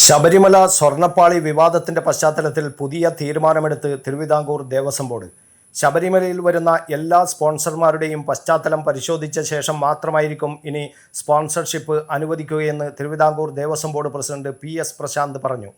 ശബരിമല സ്വർണപ്പാളി വിവാദത്തിന്റെ പശ്ചാത്തലത്തിൽ പുതിയ തീരുമാനമെടുത്ത് തിരുവിതാംകൂർ ദേവസ്വം ബോർഡ്. ശബരിമലയിൽ വരുന്ന എല്ലാ സ്പോൺസർമാരുടെയും പശ്ചാത്തലം പരിശോധിച്ച ശേഷം മാത്രമായിരിക്കും ഇനി sponsorship അനുവദിക്കുകയെന്ന് Travancore Devaswom board president P S Prashanth പറഞ്ഞു.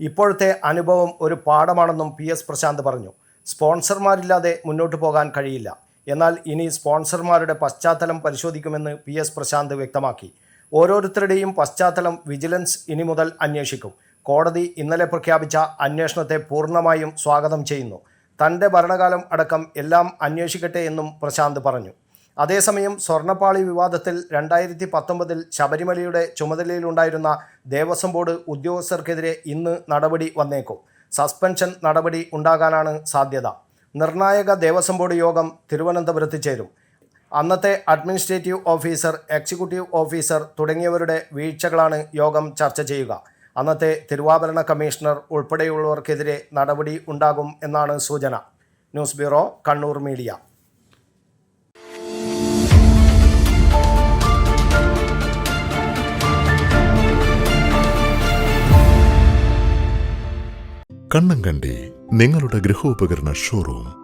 ഇപ്പോഴത്തെ അനുഭവം ഒരു പാഠമാണെന്നും പി എസ് പ്രശാന്ത് പറഞ്ഞു. സ്പോൺസർമാരില്ലാതെ മുന്നോട്ട് പോകാൻ കഴിയില്ല. എന്നാൽ ഇനി സ്പോൺസർമാരുടെ പശ്ചാത്തലം പരിശോധിക്കുമെന്ന് പി എസ് പ്രശാന്ത് വ്യക്തമാക്കി. ഓരോരുത്തരുടെയും പശ്ചാത്തലം വിജിലൻസ് ഇനി മുതൽ അന്വേഷിക്കും. കോടതി ഇന്നലെ പ്രഖ്യാപിച്ച അന്വേഷണത്തെ പൂർണമായും സ്വാഗതം ചെയ്യുന്നു. തന്റെ ഭരണകാലം അടക്കം എല്ലാം അന്വേഷിക്കട്ടെ എന്നും പ്രശാന്ത് പറഞ്ഞു. അതേസമയം സ്വർണപ്പാളി വിവാദത്തിൽ രണ്ടായിരത്തി പത്തൊമ്പതിൽ ശബരിമലയുടെ ചുമതലയിലുണ്ടായിരുന്ന ദേവസ്വം ബോർഡ് ഉദ്യോഗസ്ഥർക്കെതിരെ ഇന്ന് നടപടി വന്നേക്കും. സസ്പെൻഷൻ നടപടി ഉണ്ടാകാനാണ് സാധ്യത. നിർണായക ദേവസ്വം ബോർഡ് യോഗം തിരുവനന്തപുരത്ത് ചേരും. അന്നത്തെ അഡ്മിനിസ്ട്രേറ്റീവ് ഓഫീസർ എക്സിക്യൂട്ടീവ് ഓഫീസർ തുടങ്ങിയവരുടെ വീഴ്ചകളാണ് യോഗം ചർച്ച ചെയ്യുക. അന്നത്തെ തിരുവാഭരണ കമ്മീഷണർ ഉൾപ്പെടെയുള്ളവർക്കെതിരെ നടപടി ഉണ്ടാകും എന്നാണ് സൂചന. News bureau Kannur media. Kannankandi നിങ്ങളുടെ ഗൃഹോപകരണ ഷോറൂം.